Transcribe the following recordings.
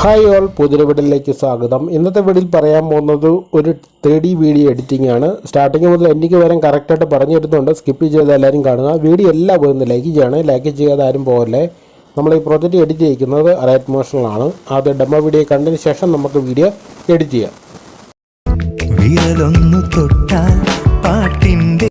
Hi all പുതിയ വീടിലേക്ക് സ്വാഗതം. ഇന്നത്തെ വീടിൽ പറയാൻ പോകുന്നത് ഒരു ത്രീ ഡി വീഡിയോ എഡിറ്റിംഗ് ആണ്. സ്റ്റാർട്ടിങ് മുതൽ എനിക്ക് വരാൻ കറക്റ്റായിട്ട് പറഞ്ഞു തരുന്നുണ്ട്. സ്കിപ്പ് ചെയ്ത് എല്ലാവരും കാണുക. വീഡിയോ എല്ലാം പോകുന്നത് ലൈക്ക് ചെയ്യണം. ലൈക്ക് ചെയ്യാതെ ആരും പോകല്ലേ നമ്മൾ ഈ പ്രോജക്റ്റ് എഡിറ്റ് ചെയ്യിക്കുന്നത് റൈറ്റ് മോഷണലാണ് അത് ഡെമോ വീഡിയോ കണ്ടതിന് ശേഷം നമുക്ക് വീഡിയോ എഡിറ്റ് ചെയ്യാം. തൊട്ടാൽ പാട്ടിന്റെ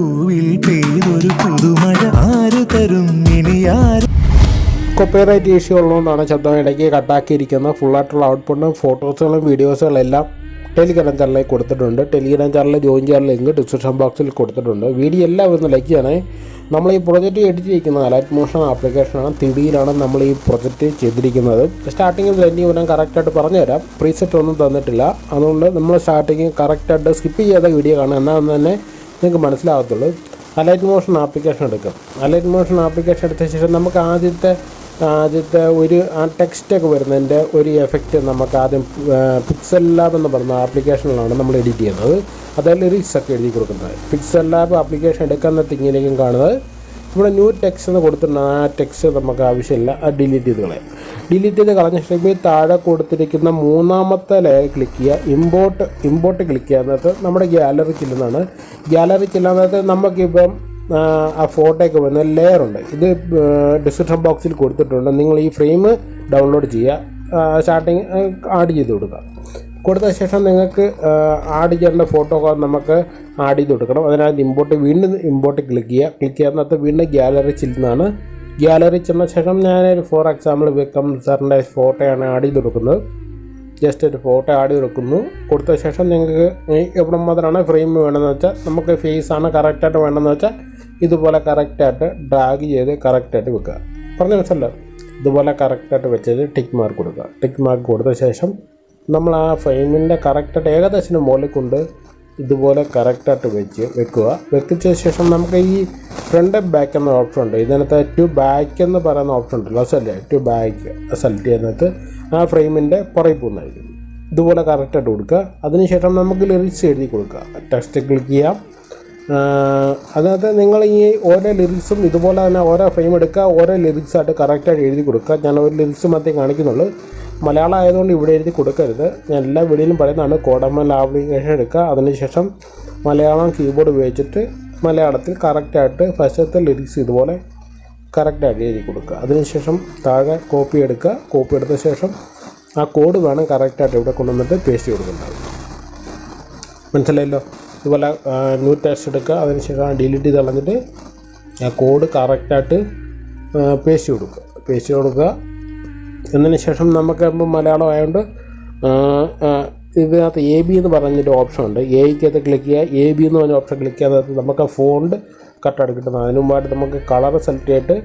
ഭൂവിൽ പെയ്തൊരു പുതുമഴ ആര് തരും? ഇനി ആര്? കോപ്പിറൈറ്റ് ഇഷ്യൂ ഉള്ളതുകൊണ്ടാണ് ശബ്ദം ഇടയ്ക്ക് കട്ടാക്കിയിരിക്കുന്നത് ഫുള്ളായിട്ടുള്ള ഔട്ട്പുട്ടും ഫോട്ടോസുകളും വീഡിയോസുകളും എല്ലാം ടെലിഗ്രാം ചാനലിൽ കൊടുത്തിട്ടുണ്ട്. ടെലിഗ്രാം ചാനലിൽ ജോയിൻ ചെയ്യാൻ ലിങ്ക് ഡിസ്ക്രിപ്ഷൻ ബോക്സിൽ കൊടുത്തിട്ടുണ്ട്. വീഡിയോ എല്ലാം ഒന്ന് ലൈക്ക് ചെയ്യണേ. നമ്മൾ ഈ പ്രൊജക്റ്റ് എഡിറ്റ് ചെയ്തിരിക്കുന്നത് അലൈറ്റ് മോഷൻ ആപ്ലിക്കേഷനാണ് തിടിയിലാണ് നമ്മൾ ഈ പ്രൊജക്റ്റ് ചെയ്തിരിക്കുന്നത്. സ്റ്റാർട്ടിങ്ങിൽ തന്നെ ഇവരം കറക്റ്റായിട്ട് പറഞ്ഞുതരാം. പ്രീസെറ്റ് ഒന്നും തന്നിട്ടില്ല. അതുകൊണ്ട് നമ്മൾ സ്റ്റാർട്ടിങ് കറക്റ്റായിട്ട് സ്കിപ്പ് ചെയ്ത വീഡിയോ കാണുക. എന്നാൽ തന്നെ നിങ്ങൾക്ക് മനസ്സിലാകത്തുള്ളൂ. അലൈറ്റ് മോഷൻ ആപ്ലിക്കേഷൻ എടുക്കും. അലൈറ്റ് മോഷൻ ആപ്ലിക്കേഷൻ എടുത്ത ശേഷം നമുക്ക് ആദ്യത്തെ ആദ്യത്തെ ഒരു ആ ടെക്സ്റ്റൊക്കെ വരുന്നതിന്റെ ഒരു എഫക്റ്റ് നമുക്ക് ആദ്യം പിക്സൽ ലാബ് എന്ന് പറയുന്ന ആപ്ലിക്കേഷനിലാണ് നമ്മൾ എഡിറ്റ് ചെയ്യുന്നത്. അതായത് ലിറിക്സ് ഒക്കെ എഴുതി കൊടുക്കുന്നത്. പിക്സൽ ലാബ് ആപ്ലിക്കേഷൻ എടുക്കുന്ന തിങ്ങിലേക്കും കാണുന്നത്. ഇവിടെ ന്യൂ ടെക്സ്റ്റ് എന്ന് കൊടുത്തിട്ടുണ്ട്. ആ ടെക്സ്റ്റ് നമുക്ക് ആവശ്യമില്ല. അത് ഡിലീറ്റ് ചെയ്ത് കളയാം. ഡിലീറ്റ് ചെയ്ത് കളഞ്ഞ ശേഷം താഴെ കൊടുത്തിരിക്കുന്ന മൂന്നാമത്തെ ലെയർ ക്ലിക്ക് ചെയ്യുക. ഇമ്പോർട്ട് ഇമ്പോർട്ട് ക്ലിക്ക് ചെയ്യുന്നത് നമ്മുടെ ഗ്യാലറി ചെല്ലുന്നതാണ്. ഗ്യാലറി ചെല്ലുന്നത് നമുക്കിപ്പം ആ, ഫോട്ടോയ്ക്ക് വരുന്ന ലെയർ ഉണ്ട്. ഇത് ഡിസ്ക്രിപ്ഷൻ ബോക്സിൽ കൊടുത്തിട്ടുണ്ട്. നിങ്ങൾ ഈ ഫ്രെയിം ഡൗൺലോഡ് ചെയ്യുക. സ്റ്റാർട്ടിങ് ആഡ് ചെയ്ത് കൊടുക്കുക. കൊടുത്ത ശേഷം നിങ്ങൾക്ക് ആഡ് ചെയ്യേണ്ട ഫോട്ടോ നമുക്ക് ആഡ് ചെയ്ത് കൊടുക്കണം. അതിനകത്ത് ഇമ്പോർട്ട് വീണ്ടും ഇമ്പോർട്ട് ക്ലിക്ക് ചെയ്യുക. ക്ലിക്ക് ചെയ്യുന്നത് വീണ്ടും ഗ്യാലറി ചെല്ലുന്നതാണ്. ഗ്യാലറി ചെന്ന ശേഷം ഞാനൊരു ഫോർ എക്സാമ്പിൾ വെക്കം സാറിന്റെ ഫോട്ടോയാണ് ആഡ് ചെയ്ത് കൊടുക്കുന്നത് ജസ്റ്റ് ഒരു ഫോട്ടോ ആഡ് കൊടുക്കുന്നു കൊടുത്ത ശേഷം നിങ്ങൾക്ക് എവിടെ മുതലാണ് ഫ്രെയിം വേണമെന്ന് വെച്ചാൽ നമുക്ക് ഫേസ് ആണ് കറക്റ്റായിട്ട് വേണമെന്ന് വെച്ചാൽ ഇതുപോലെ കറക്റ്റായിട്ട് ഡ്രാഗ് ചെയ്ത് കറക്റ്റായിട്ട് വെക്കുക. പറഞ്ഞ മനസ്സിലല്ലോ? ഇതുപോലെ കറക്റ്റായിട്ട് വെച്ചത് ടിക്ക് മാർക്ക് കൊടുക്കുക. ടിക്ക് മാർക്ക് കൊടുത്ത ശേഷം നമ്മൾ ആ ഫ്രെയിമിന്റെ കറക്റ്റായിട്ട് ഏകദേശം മുകളിൽ കൊണ്ട് ഇതുപോലെ കറക്റ്റായിട്ട് വെച്ച് വെക്കുക. വെച്ച ശേഷം നമുക്ക് ഈ ഫ്രണ്ട് ബാക്ക് എന്ന ഓപ്ഷൻ ഉണ്ട്. ഇതിനകത്ത് ടു ബാക്ക് എന്ന് പറയുന്ന ഓപ്ഷൻ ഉണ്ടല്ലോ അസല്ലേ ടു ബാക്ക് സെലക്ട് ചെയ്യുന്നത് ആ ഫ്രെയിമിന്റെ പുറകിൽ പോകുന്നതായിരിക്കും. ഇതുപോലെ കറക്റ്റായിട്ട് കൊടുക്കുക. അതിനുശേഷം നമുക്ക് ലിറിക്സ് എഴുതി കൊടുക്കുക. ടെക്സ്റ്റ് ക്ലിക്ക് ചെയ്യാം. അതിനകത്ത് നിങ്ങൾ ഈ ഓരോ ലിറിക്സും ഇതുപോലെ തന്നെ ഓരോ ഫ്രെയിം എടുക്കുക. ഓരോ ലിറിക്സായിട്ട് കറക്റ്റായിട്ട് എഴുതി കൊടുക്കുക. ഞാൻ ഒരു ലിറിക്സ് മാത്രമേ കാണിക്കുന്നുള്ളൂ. മലയാളം ആയതുകൊണ്ട് ഇവിടെ എഴുതി കൊടുക്കരുത്. ഞാൻ എല്ലാ വീഡിയോയിലും പറയുന്നതാണ്. കോഡമൽ ആപ്ലിക്കേഷൻ എടുക്കുക. അതിനുശേഷം മലയാളം കീബോർഡ് ഉപയോഗിച്ചിട്ട് മലയാളത്തിൽ കറക്റ്റായിട്ട് ഫസ്റ്റത്തെ ലിറിക്സ് ഇതുപോലെ കറക്റ്റായിട്ട് എഴുതി കൊടുക്കുക. അതിനുശേഷം താഴെ കോപ്പി എടുക്കുക. കോപ്പി എടുത്ത ശേഷം ആ കോഡ് വേണം കറക്റ്റായിട്ട് ഇവിടെ കൊണ്ടുവന്നിട്ട് പേസ്റ്റ് കൊടുക്കേണ്ടത് മനസ്സിലായല്ലോ? ഇതുപോലെ ന്യൂ ടെക്സ്റ്റ് എടുക്കുക. അതിനുശേഷം ഡിലീറ്റ് ചെയ്ത് കളഞ്ഞിട്ട് ആ കോഡ് കറക്റ്റായിട്ട് പേസ്റ്റ് കൊടുക്കുക പേസ്റ്റ് കൊടുക്കുക എന്നതിന് ശേഷം നമുക്ക് ഇപ്പം മലയാളം ആയതുകൊണ്ട് ഇതിനകത്ത് എ ബി എന്ന് പറഞ്ഞൊരു ഓപ്ഷൻ ഉണ്ട്. എയ്ക്കകത്ത് ക്ലിക്ക് ചെയ്യുക എ ബി എന്ന് പറഞ്ഞ ഓപ്ഷൻ ക്ലിക്ക് ചെയ്യാത്ത നമുക്ക് ഫോണ്ട് കറക്റ്റായിട്ട് കിട്ടുന്നത് അതിന് മുമ്പായിട്ട് നമുക്ക് കളർ സെലക്ട് ചെയ്തിട്ട്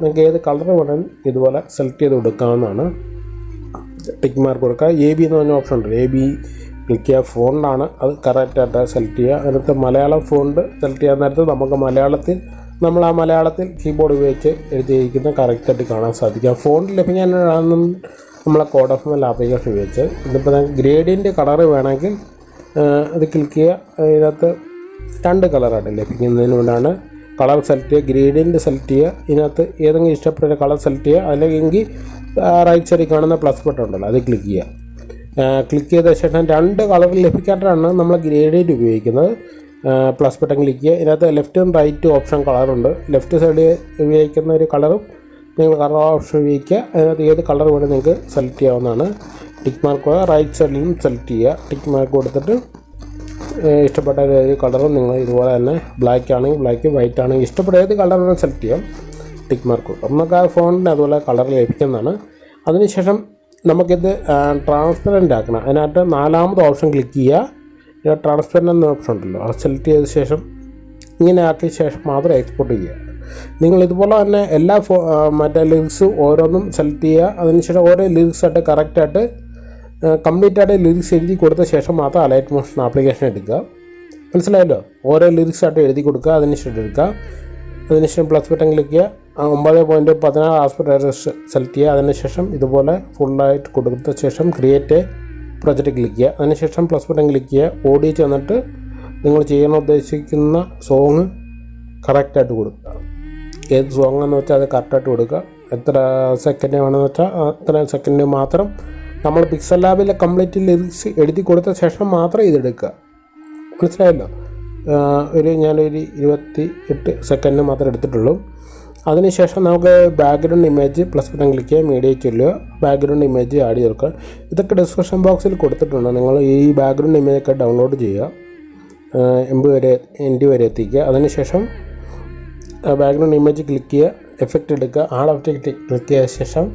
നിങ്ങൾക്ക് ഏത് കളർ വേണമെങ്കിലും ഇതുപോലെ സെലക്ട് ചെയ്ത് കൊടുക്കാവുന്നതാണ്. ടിക്ക് മാർക്ക് കൊടുക്കുക. എ ബി എന്ന് പറഞ്ഞ ഓപ്ഷൻ ഉണ്ട്. എ ബി ക്ലിക്ക് ചെയ്യുക ഫോണ്ടാണ് അത് കറക്റ്റായിട്ട് സെലക്ട് ചെയ്യുക. അതിനകത്ത് മലയാളം ഫോണ്ട് സെലക്ട് ചെയ്യാൻ നേരത്ത് നമുക്ക് മലയാളത്തിൽ നമ്മൾ ആ മലയാളത്തിൽ കീബോർഡ് ഉപയോഗിച്ച് എഴുതിയിരിക്കുന്ന കറക്റ്റായിട്ട് കാണാൻ സാധിക്കുക ഫോണ്ട് ലഭിക്കാനാണ് നമ്മളെ കോഡ് ഓഫ് മെൽ ആപ്ലിക്കേഷൻ ഉപയോഗിച്ച്. ഇതിപ്പോൾ ഗ്രേഡിയന്റ് കളർ വേണമെങ്കിൽ അത് ക്ലിക്ക് ചെയ്യുക. ഇതിനകത്ത് രണ്ട് കളറാണ് ലഭിക്കുന്നതിന് വേണ്ടിയാണ് കളർ സെലക്ട് ചെയ്യുക. ഗ്രേഡിയന്റ് സെലക്ട് ചെയ്യുക. ഇതിനകത്ത് ഏതെങ്കിലും ഇഷ്ടപ്പെട്ട കളർ സെലക്ട് ചെയ്യുക. അല്ലെങ്കിൽ റൈറ്റ് സൈഡിൽ കാണുന്ന പ്ലസ് ബട്ടൺ ഉണ്ടല്ലോ അത് ക്ലിക്ക് ചെയ്യുക. ക്ലിക്ക് ചെയ്ത ശേഷം രണ്ട് കളർ ലഭിക്കാനാണ് നമ്മൾ ഗ്രേഡിയന്റ് ഉപയോഗിക്കുന്നത്. പ്ലസ് ബട്ടൺ ക്ലിക്ക് ചെയ്യുക. ഇതിനകത്ത് ലെഫ്റ്റും റൈറ്റും ഓപ്ഷൻ കളറുണ്ട് ലെഫ്റ്റ് സൈഡിൽ ഉപയോഗിക്കുന്ന ഒരു കളറും നിങ്ങൾ കളർ ഓപ്ഷൻ ഉപയോഗിക്കുക അതിനകത്ത് ഏത് കളർ വേണമെങ്കിൽ നിങ്ങൾക്ക് സെലക്ട് ചെയ്യാവുന്നതാണ്. ടിക്ക് മാർക്ക് റൈറ്റ് സൈഡിലും സെലക്ട് ചെയ്യുക. ടിക്ക് മാർക്ക് കൊടുത്തിട്ട് ഇഷ്ടപ്പെട്ട ഏത് കളറും നിങ്ങൾ ഇതുപോലെ തന്നെ ബ്ലാക്ക് ആണെങ്കിൽ ബ്ലാക്ക് വൈറ്റ് ആണെങ്കിൽ ഇഷ്ടപ്പെട്ട ഏത് കളർ കളറും സെലക്ട് ചെയ്യാം. ടിക്ക് മാർക്ക് കൊടുക്കും. നമുക്ക് ആ ഫോണിന് അതുപോലെ കളർ ലഭിക്കുന്നതാണ്. അതിനുശേഷം നമുക്കിത് ട്രാൻസ്പെറന്റ് ആക്കണം. അതിനകത്ത് നാലാമത് ഓപ്ഷൻ ക്ലിക്ക് ചെയ്യുക. ട്രാൻസ്പെറന്റ് എന്ന ഓപ്ഷൻ ഉണ്ടല്ലോ. അത് സെലക്ട് ചെയ്ത ശേഷം ഇങ്ങനെ ആക്കിയ ശേഷം മാത്രം എക്സ്പോർട്ട് ചെയ്യുക. നിങ്ങൾ ഇതുപോലെ തന്നെ എല്ലാ ഫോ മറ്റേ ലിറിക്സും ഓരോന്നും സെലക്ട് ചെയ്യുക. അതിനുശേഷം ഓരോ ലിറിക്സായിട്ട് കറക്റ്റായിട്ട് കംപ്ലീറ്റ് ആയിട്ട് ലിറിക്സ് എഴുതി കൊടുത്ത ശേഷം മാത്രം അലൈറ്റ് മോഷൻ ആപ്ലിക്കേഷൻ എടുക്കുക. മനസ്സിലായല്ലോ? ഓരോ ലിറിക്സ് ആയിട്ട് എഴുതി കൊടുക്കുക അതിനുശേഷം എടുക്കുക. അതിനുശേഷം പ്ലസ് ബട്ടൺ ക്ലിക്ക് ചെയ്യുക. ഒമ്പത് പോയിന്റ് പതിനാറ് ആസ്പെക്ട് സെലക്ട് ചെയ്യുക. അതിനുശേഷം ഇതുപോലെ ഫുള്ളായിട്ട് കൊടുത്ത ശേഷം ക്രിയേറ്റ് പ്രൊജക്റ്റ് ക്ലിക്ക് ചെയ്യുക. അതിനുശേഷം പ്ലസ് ബട്ടൺ ക്ലിക്ക് ചെയ്യുക. ഓടി ചെന്നിട്ട് നിങ്ങൾ ചെയ്യാൻ ഉദ്ദേശിക്കുന്ന സോങ് കറക്റ്റായിട്ട് കൊടുക്കുക. ഏത് സോങ് എന്ന് വെച്ചാൽ അത് കറക്റ്റായിട്ട് കൊടുക്കുക. എത്ര സെക്കൻഡ് വേണമെന്ന് വെച്ചാൽ അത്ര സെക്കൻഡ് മാത്രം നമ്മൾ പിക്സൽ ലാബിലെ കംപ്ലീറ്റ് ലിറിക്സ് എഴുതി കൊടുത്ത ശേഷം മാത്രം ഇതെടുക്കുക. മനസ്സിലായല്ലോ? ഒരു ഞാനൊരു ഇരുപത്തി എട്ട് സെക്കൻഡ് മാത്രമേ എടുത്തിട്ടുള്ളൂ. അതിനുശേഷം നമുക്ക് background image plus button click ചെയ്യുക മീഡിയ ചൊല്ലുക. ബാക്ക്ഗ്രൗണ്ട് ഇമേജ് ആഡ് ചെയ്തെടുക്കുക ഇതൊക്കെ ഡിസ്ക്രിപ്ഷൻ ബോക്സിൽ കൊടുത്തിട്ടുണ്ട്. നിങ്ങൾ ഈ ബാക്ക്ഗ്രൗണ്ട് ഇമേജൊക്കെ ഡൗൺലോഡ് ചെയ്യുക. എം ബി വരെ എൻ ഡി വരെ എത്തിക്കുക. അതിനുശേഷം ബാക്ക്ഗ്രൗണ്ട് ഇമേജ് ക്ലിക്ക് ചെയ്യുക എഫക്റ്റ് എടുക്കുക. ആൾ എഫക്റ്റ് ക്ലിക്ക് ചെയ്ത ശേഷം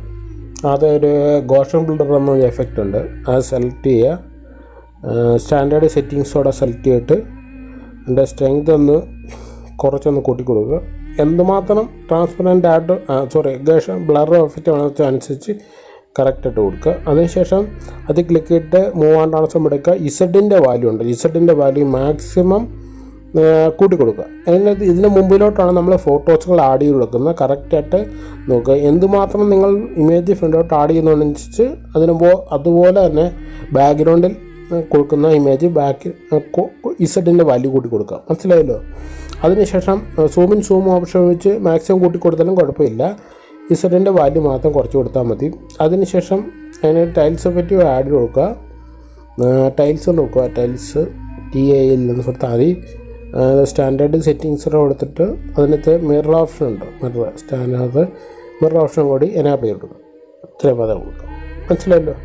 അതൊരു ഗോഷൻ ബിൽഡർ എന്നൊരു എഫക്റ്റ് ഉണ്ട്. അത് സെലക്ട് ചെയ്യുക. സ്റ്റാൻഡേർഡ് സെറ്റിങ്സോടെ സെലക്ട് ചെയ്തിട്ട് എന്റെ സ്ട്രെങ്ത് ഒന്ന് കുറച്ചൊന്ന് കൂട്ടി കൊടുക്കുക എന്തുമാത്രം ട്രാൻസ്പെറന്റ് ആയിട്ട് സോറി ഗേഷൻ ബ്ലർ എഫക്റ്റ് ആണെന്ന് അനുസരിച്ച് കറക്റ്റായിട്ട് കൊടുക്കുക. അതിനുശേഷം അത് ക്ലിക്ക് ചെയ്തിട്ട് മൂവ് ആൻഡ് ട്രാൻസ്ഫോം എടുക്കുക. ഇസഡിന്റെ വാല്യൂ ഉണ്ട്. ഇസഡിന്റെ വാല്യൂ മാക്സിമം കൂട്ടി കൊടുക്കുക അതിനകത്ത് ഇതിന് മുമ്പിലോട്ടാണ് നമ്മൾ ഫോട്ടോസുകൾ ആഡ് ചെയ്ത് കൊടുക്കുന്നത്. കറക്റ്റായിട്ട് നോക്കുക. എന്തുമാത്രം നിങ്ങൾ ഇമേജ് ഫ്രണ്ടിലോട്ട് ആഡ് ചെയ്യുന്നതനുസരിച്ച് അതിന് അതുപോലെ തന്നെ ബാക്ക്ഗ്രൗണ്ടിൽ കൊടുക്കുന്ന ഇമേജ് ബാക്ക് ഇസഡിന്റെ വാല്യൂ കൂട്ടി കൊടുക്കുക. മനസ്സിലായല്ലോ? അതിനുശേഷം സൂമിൻ സൂം ഓപ്ഷൻ വെച്ച് മാക്സിമം കൂട്ടി കൊടുത്താലും കുഴപ്പമില്ല ഇസഡിന്റെ വാല്യൂ മാത്രം കുറച്ച് കൊടുത്താൽ മതി. അതിനുശേഷം അതിന് ടൈൽസ് പറ്റി ആഡ് കൊടുക്കുക. ടൈൽസ് നോക്കുക ടൈൽസ് ടി എ എൽ എന്ന് കൊടുത്താൽ മതി. സ്റ്റാൻഡേർഡ് സെറ്റിങ്സ് കൊടുത്തിട്ട് അതിനകത്ത് മിറർ ഓപ്ഷൻ ഉണ്ട്. മിറർ സ്റ്റാൻഡേർഡ് മിറർ ഓപ്ഷൻ കൂടി എനാബിൾ ചെയ്തിടും കൊടുക്കുക ഇത്രയും പദം കൊടുക്കുക മനസ്സിലായല്ലോ?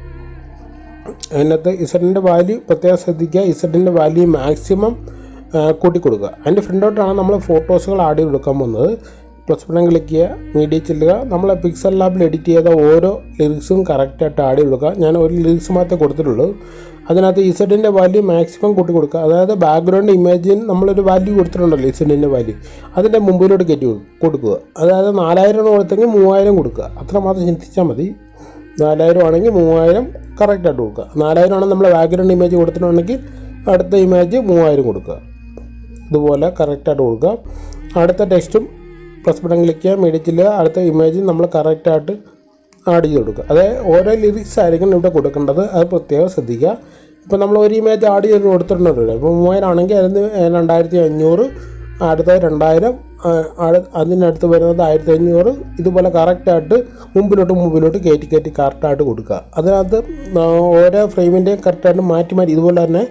അതിനകത്ത് ഇസഡിന്റെ വാല്യൂ പ്രത്യേകം ശ്രദ്ധിക്കുക. ഇസഡിന്റെ വാല്യൂ മാക്സിമം കൂട്ടി കൊടുക്കുക അതിന്റെ ഫ്രണ്ടോട്ടാണ് നമ്മൾ ഫോട്ടോസുകൾ ആഡ് ചെയ്ത് കൊടുക്കാൻ പോകുന്നത്. പ്ലസ് ബട്ടൺ ക്ലിക്ക് ചെയ്യുക മീഡിയ ചെല്ലുക. നമ്മൾ പിക്സൽ ലാബിൽ എഡിറ്റ് ചെയ്ത ഓരോ ലിറിക്സും കറക്റ്റായിട്ട് ആഡ് ചെയ്ത് കൊടുക്കുക ഞാൻ ഒരു ലിറിക്സ് മാത്രമേ കൊടുത്തിട്ടുള്ളൂ. അതിനകത്ത് ഇസഡിന്റെ വാല്യൂ മാക്സിമം കൂട്ടി കൊടുക്കുക. അതായത് ബാക്ക്ഗ്രൗണ്ട് ഇമേജിന് നമ്മളൊരു വാല്യൂ കൊടുത്തിട്ടുണ്ടല്ലോ ഇസഡിന്റെ വാല്യൂ അതിന്റെ മുമ്പിലോട്ട് കയറ്റി കൊടുക്കുക. അതായത് നാലായിരം കൊടുത്തെങ്കിൽ മൂവായിരം കൊടുക്കുക. അത്ര മാത്രം ചിന്തിച്ചാൽ മതി. നാലായിരം ആണെങ്കിൽ മൂവായിരം കറക്റ്റായിട്ട് കൊടുക്കുക. നാലായിരം ആണെങ്കിൽ നമ്മൾ ബാക്ക്ഗ്രൗണ്ട് ഇമേജ് കൊടുത്തിട്ടുണ്ടെങ്കിൽ അടുത്ത ഇമേജ് മൂവായിരം കൊടുക്കുക. ഇതുപോലെ കറക്റ്റായിട്ട് കൊടുക്കുക. അടുത്ത ടെക്സ്റ്റും പ്ലസ് ബട്ടൺ ക്ലിക്ക് ചെയ്യാം മേടിച്ചില്ല. അടുത്ത ഇമേജ് നമ്മൾ കറക്റ്റായിട്ട് ആഡ് ചെയ്ത് കൊടുക്കുക. അതായത് ഓരോ ലിറിക്സ് ആയിരിക്കും ഇവിടെ കൊടുക്കേണ്ടത്. അത് പ്രത്യേകം ശ്രദ്ധിക്കുക. ഇപ്പോൾ നമ്മൾ ഒരു ഇമേജ് ആഡ് ചെയ്ത് കൊടുത്തിട്ടുണ്ടല്ലോ. ഇപ്പോൾ മൂവായിരം ആണെങ്കിൽ അതിന് രണ്ടായിരത്തി അഞ്ഞൂറ് അടുത്ത രണ്ടായിരം അതിനടുത്ത് വരുന്നത് ആയിരത്തി അഞ്ഞൂറ് ഇതുപോലെ കറക്റ്റായിട്ട് മുമ്പിലോട്ട് മുമ്പിലോട്ട് കയറ്റി കയറ്റി കറക്റ്റായിട്ട് കൊടുക്കുക. അതിനകത്ത് ഓരോ ഫ്രെയിമിന്റെയും കറക്റ്റായിട്ട് മാറ്റി മാറ്റി ഇതുപോലെ തന്നെ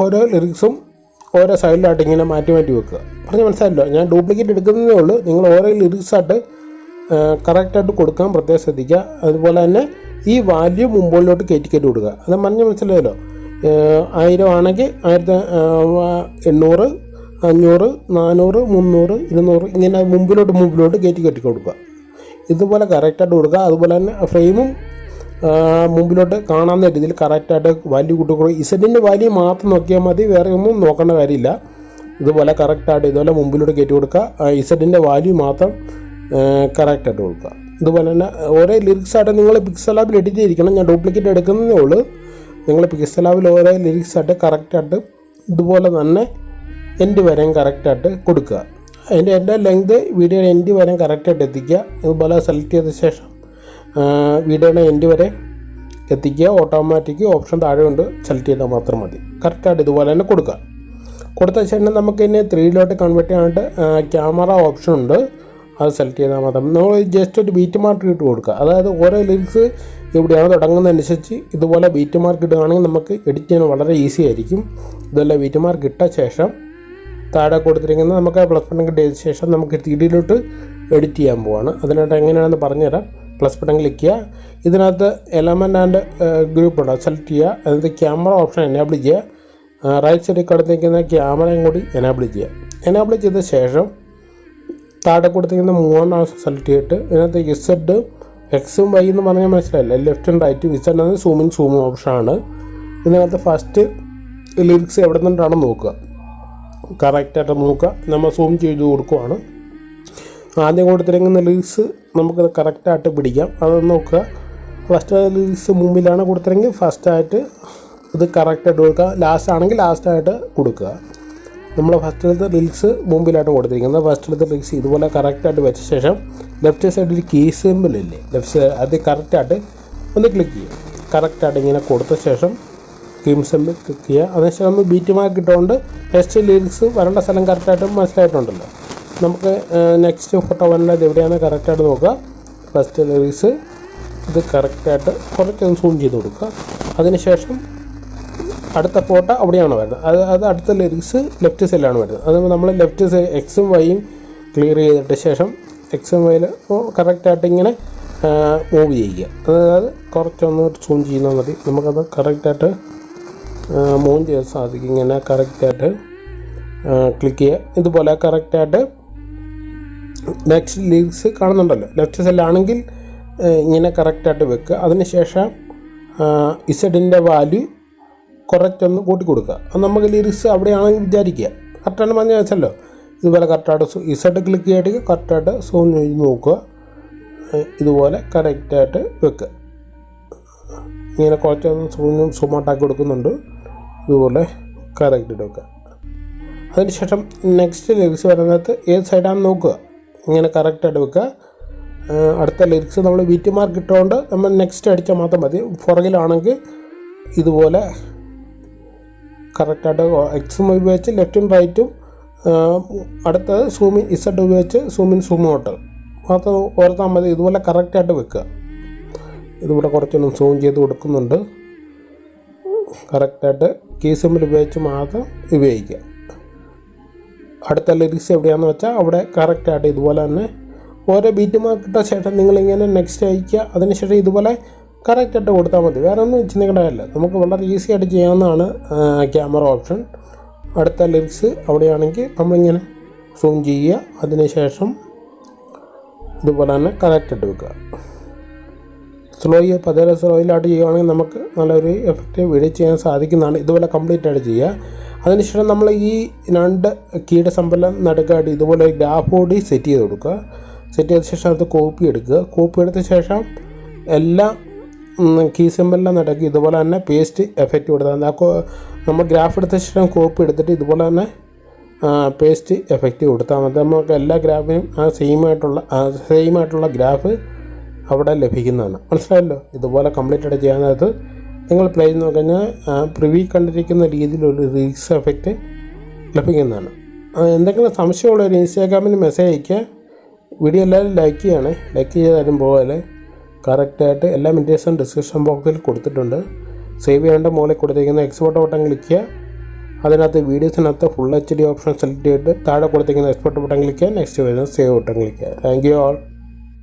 ഓരോ ലിറിക്സും ഓരോ സൈഡിലായിട്ട് ഇങ്ങനെ മാറ്റി മാറ്റി വെക്കുക. പറഞ്ഞ് മനസ്സിലായല്ലോ? ഞാൻ ഡ്യൂപ്ലിക്കേറ്റ് എടുക്കുന്നതേ ഉള്ളൂ. നിങ്ങൾ ഓരോ ലിറിക്സായിട്ട് കറക്റ്റായിട്ട് കൊടുക്കാൻ പ്രത്യേകം ശ്രദ്ധിക്കുക. അതുപോലെ തന്നെ ഈ വാല്യൂ മുമ്പോളിലോട്ട് കയറ്റി കയറ്റി കൊടുക്കുക. അത് പറഞ്ഞ് മനസ്സിലായല്ലോ? ആയിരം ആണെങ്കിൽ ആയിരത്തി എണ്ണൂറ് അഞ്ഞൂറ് നാനൂറ് മുന്നൂറ് ഇരുന്നൂറ് ഇങ്ങനെ മുമ്പിലോട്ട് മുമ്പിലോട്ട് കയറ്റി കയറ്റി കൊടുക്കുക. ഇതുപോലെ കറക്റ്റായിട്ട് കൊടുക്കുക. അതുപോലെ തന്നെ ഫ്രെയിമും മുമ്പിലോട്ട് കാണാവുന്ന രീതിയിൽ കറക്റ്റായിട്ട് വാല്യൂ കൂട്ടി കൊടുക്കുക. ഇസഡിന്റെ വാല്യൂ മാത്രം നോക്കിയാൽ മതി. വേറെ ഒന്നും നോക്കേണ്ട കാര്യമില്ല. ഇതുപോലെ കറക്റ്റായിട്ട് ഇതുപോലെ മുമ്പിലോട്ട് കയറ്റി കൊടുക്കുക. ഇസഡിന്റെ വാല്യൂ മാത്രം കറക്റ്റായിട്ട് കൊടുക്കുക. ഇതുപോലെ തന്നെ ഓരോ ലിറിക്സ് ആയിട്ട് നിങ്ങൾ പിക്സൽ ലാബിൽ എഡിറ്റ് ചെയ്തിരിക്കണം. ഞാൻ ഡ്യൂപ്ലിക്കേറ്റ് എടുക്കുന്നതേ ഉള്ളൂ. നിങ്ങൾ പിക്സൽ ലാബിൽ ഓരോ ലിറിക്സായിട്ട് കറക്റ്റായിട്ട് ഇതുപോലെ തന്നെ എൻഡ് വരെയും കറക്റ്റായിട്ട് കൊടുക്കുക. അതിന്റെ എന്റെ ലെങ്ത് വീഡിയോയുടെ എൻഡ് വരെയും കറക്റ്റായിട്ട് എത്തിക്കുക. ഇതുപോലെ സെലക്ട് ചെയ്ത ശേഷം വീഡിയോയുടെ എൻഡ് വരെ എത്തിക്കുക. ഓട്ടോമാറ്റിക് ഓപ്ഷൻ താഴെ ഉണ്ട്. സെലക്ട് ചെയ്താൽ മാത്രം മതി. കറക്റ്റായിട്ട് ഇതുപോലെ തന്നെ കൊടുക്കുക. കൊടുത്ത ശേഷം നമുക്ക് ഇനി ത്രീയിലോട്ട് കൺവേർട്ട് ചെയ്യാനായിട്ട് ക്യാമറ ഓപ്ഷൻ ഉണ്ട്. അത് സെലക്ട് ചെയ്താൽ മാത്രം. നമ്മൾ ജസ്റ്റ് ഒരു ബീറ്റ് മാർക്ക് ഇട്ട് കൊടുക്കുക. അതായത് ഓരോ ലിറിക്സ് എവിടെയാണ് തുടങ്ങുന്നതനുസരിച്ച് ഇതുപോലെ ബീറ്റ് മാർക്ക് ഇടുകയാണെങ്കിൽ നമുക്ക് എഡിറ്റ് ചെയ്യാൻ വളരെ ഈസി ആയിരിക്കും. ഇതുപോലെ ബീറ്റ് മാർക്ക് ഇട്ട ശേഷം താഴെ കൊടുത്തിരിക്കുന്നത് നമുക്ക് പ്ലസ് ബട്ടൺ കിട്ടിയ ശേഷം നമുക്ക് തിരിയിലോട്ട് എഡിറ്റ് ചെയ്യാൻ പോവാണ്. അതിനായിട്ട് എങ്ങനെയാണെന്ന് പറഞ്ഞുതരാം. പ്ലസ് ബട്ടൺ ക്ലിക്ക് ചെയ്യുക. ഇതിനകത്ത് എലമെന്റ് ആൻഡ് ഗ്രൂപ്പ് ഉണ്ട്? സെലക്ട് ചെയ്യുക. അതിനകത്ത് ക്യാമറ ഓപ്ഷൻ എനേബിൾ ചെയ്യുക. റൈറ്റ് സൈഡിൽ കടത്തിരിക്കുന്ന ക്യാമറയും കൂടി എനേബിൾ ചെയ്യുക. എനേബിൾ ചെയ്ത ശേഷം താഴെ കൊടുത്തിരിക്കുന്ന മൂന്നെണ്ണം സെലക്ട് ചെയ്തിട്ട്. ഇതിനകത്ത് ഇസഡ് എക്സും വൈ എന്ന് പറഞ്ഞാൽ മനസ്സിലായില്ല? ലെഫ്റ്റ് ആൻഡ് റൈറ്റ് ഇസഡ് എന്നത് സൂമിൻ സൂം ഓപ്ഷനാണ് ഇതിനകത്ത് ഫസ്റ്റ് ലിറിക്സ് എവിടെ നിന്നിട്ടാണ് നോക്കുക? കറക്റ്റായിട്ട് നോക്കുക. നമ്മൾ സൂം ചെയ്ത് കൊടുക്കുവാണ്. ആദ്യം കൊടുത്തിരിക്കുന്ന ലിറിക്സ് നമുക്കത് കറക്റ്റായിട്ട് പിടിക്കാം. അത് നോക്കുക. ഫസ്റ്റ് ലിറിക്സ് മുമ്പിലാണ് കൊടുത്തിരുന്നെങ്കിൽ ഫസ്റ്റായിട്ട് ഇത് കറക്റ്റായിട്ട് കൊടുക്കുക. ലാസ്റ്റ് ആണെങ്കിൽ ലാസ്റ്റായിട്ട് കൊടുക്കുക. നമ്മൾ ഫസ്റ്റിലത്തെ റിൽസ് മുമ്പിലായിട്ട് കൊടുത്തിരിക്കുന്നത്. ഫസ്റ്റിലത്തെ റിൽസ് ഇതുപോലെ കറക്റ്റായിട്ട് വെച്ച ശേഷം ലെഫ്റ്റ് സൈഡിൽ കീ സിമ്പിൾ ഇല്ലേ? ലെഫ്റ്റ് സൈഡ് അത് കറക്റ്റായിട്ട് ഒന്ന് ക്ലിക്ക് ചെയ്യും കറക്റ്റായിട്ട് ഇങ്ങനെ കൊടുത്ത ശേഷം കീം സിമ്പിൾ ക്ലിക്ക് ചെയ്യുക. അതിനുശേഷം നമ്മൾ ബീറ്റ് മാർക്ക് ഇട്ടുകൊണ്ട് നെക്സ്റ്റ് ലിറിക്സ് വരേണ്ട സ്ഥലം കറക്റ്റായിട്ട് മനസ്സിലായിട്ടുണ്ടല്ലോ. നമുക്ക് നെക്സ്റ്റ് ഫോട്ടോ വരേണ്ടത് എവിടെയാണ് കറക്റ്റായിട്ട് നോക്കുക. ഫസ്റ്റ് ലിറിക്സ് ഇത് കറക്റ്റായിട്ട് കുറച്ചൊന്ന് സൂം ചെയ്ത് കൊടുക്കുക. അതിനുശേഷം അടുത്ത ഫോട്ടോ അവിടെയാണ് വരുന്നത്. അത് അത് അടുത്ത ലിറിക്സ് ലെഫ്റ്റ് സൈഡിലാണ് വരുന്നത്. അത് നമ്മൾ ലെഫ്റ്റ് സൈഡ് എക്സും വൈയും ക്ലിയർ ചെയ്തിട്ട് ശേഷം എക്സും വൈയിൽ കറക്റ്റായിട്ട് ഇങ്ങനെ മൂവ് ചെയ്യുക. അതായത് കുറച്ചൊന്ന് സൂം ചെയ്താൽ മതി. നമുക്കത് കറക്റ്റായിട്ട് മൂവ് ചെയ്യാൻ സാധിക്കും. ഇങ്ങനെ കറക്റ്റായിട്ട് ക്ലിക്ക് ചെയ്യുക. ഇതുപോലെ കറക്റ്റായിട്ട് നെക്സ്റ്റ് ലിറിക്സ് കാണുന്നുണ്ടല്ലോ. ലെഫ്റ്റ് സൈഡിലാണെങ്കിൽ ഇങ്ങനെ കറക്റ്റായിട്ട് വെക്കുക. അതിനുശേഷം ഇസഡിന്റെ വാല്യൂ കുറച്ചൊന്ന് കൂട്ടി കൊടുക്കുക അത് നമുക്ക് ലിറിക്സ് അവിടെയാണെങ്കിൽ വിചാരിക്കുക. കറക്റ്റാണ് പറഞ്ഞ വെച്ചല്ലോ ഇതുപോലെ കറക്റ്റായിട്ട് ഇസഡ് ക്ലിക്ക് ചെയ്തിട്ട് കറക്റ്റായിട്ട് സൂം ചെയ്ത് നോക്കുക. ഇതുപോലെ കറക്റ്റായിട്ട് വെക്കുക. ഇങ്ങനെ കുറച്ചൊന്ന് സൂം സൂമാട്ടാക്കി കൊടുക്കുന്നുണ്ട്. ഇതുപോലെ കറക്റ്റായിട്ട് വെക്കുക. അതിനുശേഷം നെക്സ്റ്റ് ലിറിക്സ് വരുന്നത് ഏത് സൈഡാണെന്ന് നോക്കുക. ഇങ്ങനെ കറക്റ്റായിട്ട് വെക്കുക. അടുത്ത ലിറിക്സ് നമ്മൾ വീറ്റ് മാർക്ക് ഇട്ടുകൊണ്ട് നമ്മൾ നെക്സ്റ്റ് അടിച്ചാൽ മാത്രം മതി. പുറകിലാണെങ്കിൽ ഇതുപോലെ കറക്റ്റായിട്ട് എക്സും ഉപയോഗിച്ച് ലെഫ്റ്റും റൈറ്റും അടുത്തത് സൂമിൻ ഇസഡ് ഉപയോഗിച്ച് സൂമിൻ സൂം ഔട്ട് മാത്രം ഓർത്താൽ മതി ഇതുപോലെ കറക്റ്റായിട്ട് വെക്കുക. ഇതിവിടെ കുറച്ചൊന്നും സൂം ചെയ്ത് കൊടുക്കുന്നുണ്ട്. കറക്റ്റായിട്ട് കീ സിമ്മിൽ ഉപയോഗിച്ച് മാത്രം ഉപയോഗിക്കുക. അടുത്ത ലിറിക്സ് എവിടെയാണെന്ന് വെച്ചാൽ അവിടെ കറക്റ്റായിട്ട് ഇതുപോലെ തന്നെ ഓരോ ബീറ്റ് മാർക്ക് ഇട്ട ശേഷം നിങ്ങളിങ്ങനെ നെക്സ്റ്റ് അയക്കുക അതിനുശേഷം ഇതുപോലെ കറക്റ്റായിട്ട് കൊടുത്താൽ മതി. വേറെ ഒന്നും ചിന്തിക്കേണ്ടതല്ല. നമുക്ക് വളരെ ഈസി ആയിട്ട് ചെയ്യാവുന്നതാണ് ക്യാമറ ഓപ്ഷൻ അടുത്ത ലിപ്സ് അവിടെയാണെങ്കിൽ നമ്മളിങ്ങനെ സൂം ചെയ്യുക. അതിനുശേഷം ഇതുപോലെ തന്നെ കറക്റ്റായിട്ട് വെക്കുക. സ്ലോയിൽ പതിനെ സ്ലോയിലായിട്ട് ചെയ്യുകയാണെങ്കിൽ നമുക്ക് നല്ലൊരു എഫക്റ്റ് വീഡിയോ ചെയ്യാൻ സാധിക്കുന്നതാണ്. ഇതുപോലെ കംപ്ലീറ്റ് ആയിട്ട് ചെയ്യുക. അതിനുശേഷം നമ്മൾ ഈ രണ്ട് കീട സമ്പലം നടുക്കായിട്ട് ഇതുപോലെ ഗ്രാഫ് ബോഡി സെറ്റ് ചെയ്ത് കൊടുക്കുക. സെറ്റ് ചെയ്ത ശേഷം അത് കോപ്പി എടുക്കുക. കോപ്പി എടുത്ത ശേഷം എല്ലാ കീ നടക്കി ഇതുപോലെ തന്നെ പേസ്റ്റ് എഫക്റ്റ് കൊടുത്താൽ ആ നമ്മൾ ഗ്രാഫ് എടുത്ത ശേഷം കോപ്പി എടുത്തിട്ട് ഇതുപോലെ തന്നെ പേസ്റ്റ് എഫക്റ്റ് കൊടുത്താൽ മതി. നമുക്ക് എല്ലാ ഗ്രാഫിനും ആ സെയിം ആയിട്ടുള്ള സെയിം ആയിട്ടുള്ള ഗ്രാഫ് അവിടെ ലഭിക്കുന്നതാണ്. മനസ്സിലായല്ലോ? ഇതുപോലെ കംപ്ലീറ്റ് ആയിട്ട് ചെയ്യാനകത്ത് നിങ്ങൾ പ്ലേ ചെയ്ത് നോക്കിക്കഴിഞ്ഞാൽ പ്രിവ്യൂ കണ്ടിരിക്കുന്ന രീതിയിലൊരു റീക്സ് എഫക്റ്റ് ലഭിക്കുന്നതാണ്. എന്തെങ്കിലും സംശയമുള്ളവർ ഇൻസ്റ്റാഗ്രാമിൽ മെസ്സേജ് അയയ്ക്കുക. വീഡിയോ എല്ലാവരും ലൈക്ക് ചെയ്യണേ. ലൈക്ക് ചെയ്താലും പോലെ കറക്റ്റായിട്ട് എല്ലാ മെറ്റീരിയൽസും ഡിസ്ക്രിപ്ഷൻ ബോക്സിൽ കൊടുത്തിട്ടുണ്ട്. സേവ് ചെയ്യേണ്ട മുകളിൽ കൊടുത്തിരിക്കുന്ന എക്സ്പോർട്ട് ബട്ടൺ ക്ലിക്ക് ചെയ്യുക. അതിനകത്ത് വീഡിയോസിനകത്ത് full H D option select ചെയ്തിട്ട് താഴെ കൊടുത്തിരിക്കുന്ന എക്സ്പോർട്ട് ബട്ടൺ ക്ലിക്ക് ചെയ്യുക. നെക്സ്റ്റ് വരുന്ന സേവ് ബട്ടൺ ക്ലിക്ക് ചെയ്യുക. Thank you all